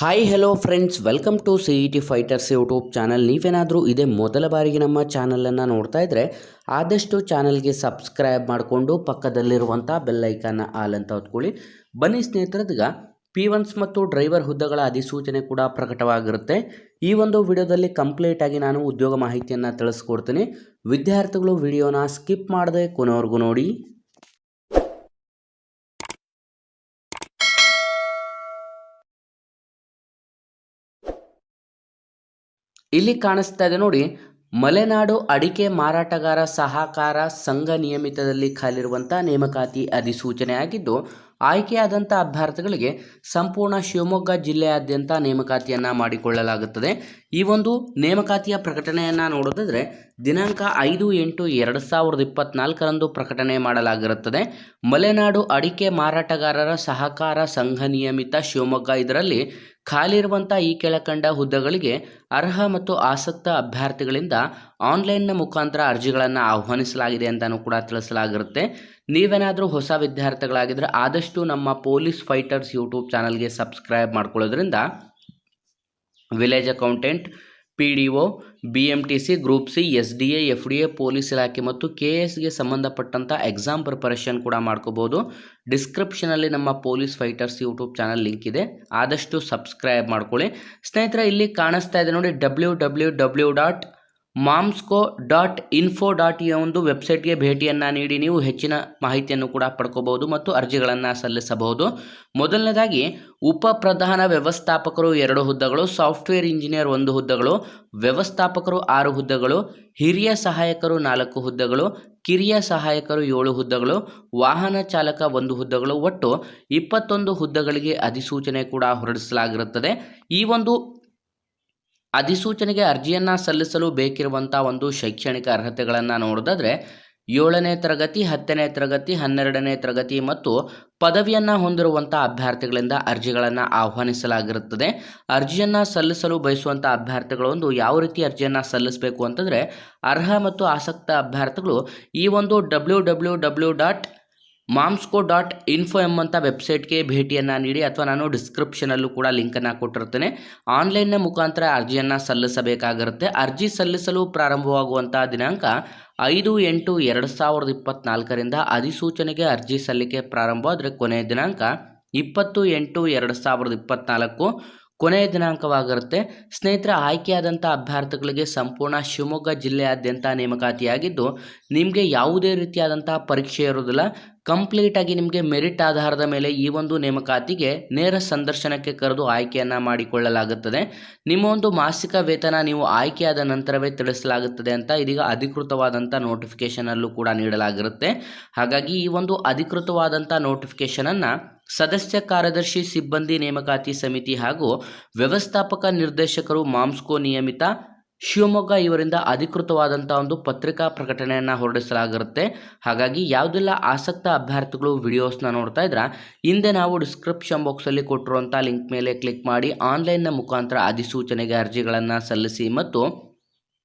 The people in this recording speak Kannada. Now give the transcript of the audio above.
Hi hello friends welcome to C E T fighters YouTube channel ನೀವೇನಾದರೂ ಇದೇ ಮೊದಲ ಬಾರಿಗೆ ನಮ್ಮ ಚಾನಲನ್ನು ನೋಡ್ತಾ ಇದ್ದರೆ ಆದಷ್ಟು ಚಾನಲ್ಗೆ ಸಬ್ಸ್ಕ್ರೈಬ್ ಮಾಡಿಕೊಂಡು ಪಕ್ಕದಲ್ಲಿರುವಂಥ ಬೆಲ್ಲೈಕನ್ನ ಆಲ್ ಅಂತ ಹೊತ್ಕೊಳ್ಳಿ. ಬನ್ನಿ ಸ್ನೇಹಿತರದೀಗ ಪಿ ಒನ್ಸ್ ಮತ್ತು ಡ್ರೈವರ್ ಹುದ್ದೆಗಳ ಅಧಿಸೂಚನೆ ಕೂಡ ಪ್ರಕಟವಾಗಿರುತ್ತೆ. ಈ ಒಂದು ವಿಡಿಯೋದಲ್ಲಿ ಕಂಪ್ಲೀಟ್ ಆಗಿ ನಾನು ಉದ್ಯೋಗ ಮಾಹಿತಿಯನ್ನು ತಿಳಿಸ್ಕೊಡ್ತೀನಿ. ವಿದ್ಯಾರ್ಥಿಗಳು ವಿಡಿಯೋನ ಸ್ಕಿಪ್ ಮಾಡದೆ ಕೊನೆವರೆಗೂ ನೋಡಿ. ಇಲ್ಲಿ ಕಾಣಿಸ್ತಾ ಇದೆ ನೋಡಿ, ಮಲೆನಾಡು ಅಡಿಕೆ ಮಾರಾಟಗಾರ ಸಹಕಾರ ಸಂಘ ನಿಯಮಿತದಲ್ಲಿ ಖಾಲಿರುವಂಥ ನೇಮಕಾತಿ ಅಧಿಸೂಚನೆ ಆಗಿದ್ದು ಆಯ್ಕೆಯಾದಂಥ ಅಭ್ಯರ್ಥಿಗಳಿಗೆ ಸಂಪೂರ್ಣ ಶಿವಮೊಗ್ಗ ಜಿಲ್ಲೆಯಾದ್ಯಂತ ನೇಮಕಾತಿಯನ್ನು ಮಾಡಿಕೊಳ್ಳಲಾಗುತ್ತದೆ. ಈ ಒಂದು ನೇಮಕಾತಿಯ ಪ್ರಕಟಣೆಯನ್ನು ನೋಡೋದಾದರೆ ದಿನಾಂಕ ಐದು ಎಂಟು ಎರಡು ಸಾವಿರದ ಇಪ್ಪತ್ನಾಲ್ಕರಂದು ಪ್ರಕಟಣೆ ಮಾಡಲಾಗಿರುತ್ತದೆ. ಮಲೆನಾಡು ಅಡಿಕೆ ಮಾರಾಟಗಾರರ ಸಹಕಾರ ಸಂಘ ನಿಯಮಿತ ಶಿವಮೊಗ್ಗ ಇದರಲ್ಲಿ ಖಾಲಿ ಇರುವಂಥ ಈ ಕೆಳಕಂಡ ಹುದ್ದೆಗಳಿಗೆ ಅರ್ಹ ಮತ್ತು ಆಸಕ್ತ ಅಭ್ಯರ್ಥಿಗಳಿಂದ ಆನ್ಲೈನ್ನ ಮುಖಾಂತರ ಅರ್ಜಿಗಳನ್ನು ಆಹ್ವಾನಿಸಲಾಗಿದೆ ಅಂತಲೂ ಕೂಡ ತಿಳಿಸಲಾಗಿರುತ್ತೆ. ನೀವೇನಾದರೂ ಹೊಸ ವಿದ್ಯಾರ್ಥಿಗಳಾಗಿದ್ದರೆ ಆದಷ್ಟು ನಮ್ಮ ಪೊಲೀಸ್ ಫೈಟರ್ಸ್ ಯೂಟ್ಯೂಬ್ ಚಾನಲ್ಗೆ ಸಬ್ಸ್ಕ್ರೈಬ್ ಮಾಡ್ಕೊಳ್ಳೋದ್ರಿಂದ village accountant P D O, B M T C, group C, S D A, F D A, police ಇಲಾಖೆ ಮತ್ತು ಕೆ ಎಸ್ಗೆ ಸಂಬಂಧಪಟ್ಟಂಥ ಎಕ್ಸಾಮ್ ಪ್ರಿಪರೇಷನ್ ಕೂಡ ಮಾಡ್ಕೋಬೋದು. ಡಿಸ್ಕ್ರಿಪ್ಷನಲ್ಲಿ ನಮ್ಮ police fighters YouTube channel link ಇದೆ. ಆದಷ್ಟು ಸಬ್ಸ್ಕ್ರೈಬ್ ಮಾಡ್ಕೊಳ್ಳಿ. ಸ್ನೇಹಿತರೆ, ಇಲ್ಲಿ ಕಾಣಿಸ್ತಾ ಇದೆ ನೋಡಿ, ಡಬ್ಲ್ಯೂ ಡಬ್ಲ್ಯೂ ಡಬ್ಲ್ಯೂ ಡಾಟ್ ಮಾಮ್ಸ್ಕೋ ಡಾಟ್ ಇನ್ಫೋ ಡಾಟ್ ಈ ಒಂದು ವೆಬ್ಸೈಟ್ಗೆ ಭೇಟಿಯನ್ನು ನೀಡಿ ನೀವು ಹೆಚ್ಚಿನ ಮಾಹಿತಿಯನ್ನು ಕೂಡ ಪಡ್ಕೋಬಹುದು ಮತ್ತು ಅರ್ಜಿಗಳನ್ನು ಸಲ್ಲಿಸಬಹುದು. ಮೊದಲನೇದಾಗಿ ಉಪ ಪ್ರಧಾನ ವ್ಯವಸ್ಥಾಪಕರು ಎರಡು ಹುದ್ದೆಗಳು, ಸಾಫ್ಟ್ವೇರ್ ಇಂಜಿನಿಯರ್ ಒಂದು ಹುದ್ದೆಗಳು, ವ್ಯವಸ್ಥಾಪಕರು ಆರು ಹುದ್ದೆಗಳು, ಹಿರಿಯ ಸಹಾಯಕರು ನಾಲ್ಕು ಹುದ್ದೆಗಳು, ಕಿರಿಯ ಸಹಾಯಕರು ಏಳು ಹುದ್ದೆಗಳು, ವಾಹನ ಚಾಲಕ ಒಂದು ಹುದ್ದೆಗಳು, ಒಟ್ಟು ಇಪ್ಪತ್ತೊಂದು ಹುದ್ದೆಗಳಿಗೆ ಅಧಿಸೂಚನೆ ಕೂಡ ಹೊರಡಿಸಲಾಗಿರುತ್ತದೆ. ಈ ಒಂದು ಅಧಿಸೂಚನೆಗೆ ಅರ್ಜಿಯನ್ನು ಸಲ್ಲಿಸಲು ಬೇಕಿರುವಂಥ ಒಂದು ಶೈಕ್ಷಣಿಕ ಅರ್ಹತೆಗಳನ್ನು ನೋಡೋದಾದರೆ ಏಳನೇ ತರಗತಿ, ಹತ್ತನೇ ತರಗತಿ, ಹನ್ನೆರಡನೇ ತರಗತಿ ಮತ್ತು ಪದವಿಯನ್ನು ಹೊಂದಿರುವಂಥ ಅಭ್ಯರ್ಥಿಗಳಿಂದ ಅರ್ಜಿಗಳನ್ನು ಆಹ್ವಾನಿಸಲಾಗಿರುತ್ತದೆ. ಅರ್ಜಿಯನ್ನು ಸಲ್ಲಿಸಲು ಬಯಸುವಂಥ ಅಭ್ಯರ್ಥಿಗಳೊಂದು ಯಾವ ರೀತಿ ಅರ್ಜಿಯನ್ನು ಸಲ್ಲಿಸಬೇಕು ಅಂತಂದರೆ ಅರ್ಹ ಮತ್ತು ಆಸಕ್ತ ಅಭ್ಯರ್ಥಿಗಳು ಈ ಒಂದು ಡಬ್ಲ್ಯೂ ಡಬ್ಲ್ಯೂ ಡಬ್ಲ್ಯೂ ಡಾಟ್ ಮಾಮ್ಸ್ಕೋ ಡಾಟ್ ಇನ್ಫೋ ಎಂಬಂಥ ವೆಬ್ಸೈಟ್ಗೆ ಭೇಟಿಯನ್ನು ನೀಡಿ ಅಥವಾ ನಾನು ಡಿಸ್ಕ್ರಿಪ್ಷನಲ್ಲೂ ಕೂಡ ಲಿಂಕನ್ನು ಕೊಟ್ಟಿರ್ತೇನೆ. ಆನ್ಲೈನ್ನ ಮುಖಾಂತರ ಅರ್ಜಿಯನ್ನು ಸಲ್ಲಿಸಬೇಕಾಗಿರುತ್ತೆ. ಅರ್ಜಿ ಸಲ್ಲಿಸಲು ಪ್ರಾರಂಭವಾಗುವಂಥ ದಿನಾಂಕ ಐದು ಎಂಟು ಎರಡು ಸಾವಿರದ ಇಪ್ಪತ್ತ್ನಾಲ್ಕರಿಂದ ಅಧಿಸೂಚನೆಗೆ ಅರ್ಜಿ ಸಲ್ಲಿಕೆ ಪ್ರಾರಂಭ. ಆದರೆ ಕೊನೆಯ ದಿನಾಂಕ ಇಪ್ಪತ್ತು ಎಂಟು ಎರಡು ಸಾವಿರದ ಇಪ್ಪತ್ತ್ನಾಲ್ಕು ಕೊನೆಯ ದಿನಾಂಕವಾಗಿರುತ್ತೆ. ಸ್ನೇಹಿತರ ಆಯ್ಕೆಯಾದಂಥ ಅಭ್ಯರ್ಥಿಗಳಿಗೆ ಸಂಪೂರ್ಣ ಶಿವಮೊಗ್ಗ ಜಿಲ್ಲೆಯಾದ್ಯಂತ ನೇಮಕಾತಿಯಾಗಿದ್ದು, ನಿಮಗೆ ಯಾವುದೇ ರೀತಿಯಾದಂಥ ಪರೀಕ್ಷೆ ಇರೋದಿಲ್ಲ ಕಂಪ್ಲೀಟಾಗಿ ನಿಮಗೆ ಮೆರಿಟ್ ಆಧಾರದ ಮೇಲೆ ಈ ಒಂದು ನೇಮಕಾತಿಗೆ ನೇರ ಸಂದರ್ಶನಕ್ಕೆ ಕರೆದು ಆಯ್ಕೆಯನ್ನು ಮಾಡಿಕೊಳ್ಳಲಾಗುತ್ತದೆ. ನಿಮ್ಮ ಒಂದು ಮಾಸಿಕ ವೇತನ ನೀವು ಆಯ್ಕೆಯಾದ ನಂತರವೇ ತಿಳಿಸಲಾಗುತ್ತದೆ ಅಂತ ಇದೀಗ ಅಧಿಕೃತವಾದಂಥ ನೋಟಿಫಿಕೇಷನಲ್ಲೂ ಕೂಡ ನೀಡಲಾಗಿರುತ್ತೆ. ಹಾಗಾಗಿ ಈ ಒಂದು ಅಧಿಕೃತವಾದಂಥ ನೋಟಿಫಿಕೇಷನನ್ನು ಸದಸ್ಯ ಕಾರ್ಯದರ್ಶಿ ಸಿಬ್ಬಂದಿ ನೇಮಕಾತಿ ಸಮಿತಿ ಹಾಗೂ ವ್ಯವಸ್ಥಾಪಕ ನಿರ್ದೇಶಕರು ಮಾಮ್ಸ್ಕೋ ನಿಯಮಿತ, ಶಿವಮೊಗ್ಗ ಇವರಿಂದ ಅಧಿಕೃತವಾದಂಥ ಒಂದು ಪತ್ರಿಕಾ ಪ್ರಕಟಣೆಯನ್ನು ಹೊರಡಿಸಲಾಗಿರುತ್ತೆ. ಹಾಗಾಗಿ ಯಾವುದೆಲ್ಲ ಆಸಕ್ತ ಅಭ್ಯರ್ಥಿಗಳು ವಿಡಿಯೋಸ್ನ ನೋಡ್ತಾ ಇದ್ರೆ, ಹಿಂದೆ ನಾವು ಡಿಸ್ಕ್ರಿಪ್ಷನ್ ಬಾಕ್ಸಲ್ಲಿ ಕೊಟ್ಟಿರುವಂಥ ಲಿಂಕ್ ಮೇಲೆ ಕ್ಲಿಕ್ ಮಾಡಿ ಆನ್ಲೈನ್ನ ಮುಖಾಂತರ ಅಧಿಸೂಚನೆಗೆ ಅರ್ಜಿಗಳನ್ನು ಸಲ್ಲಿಸಿ ಮತ್ತು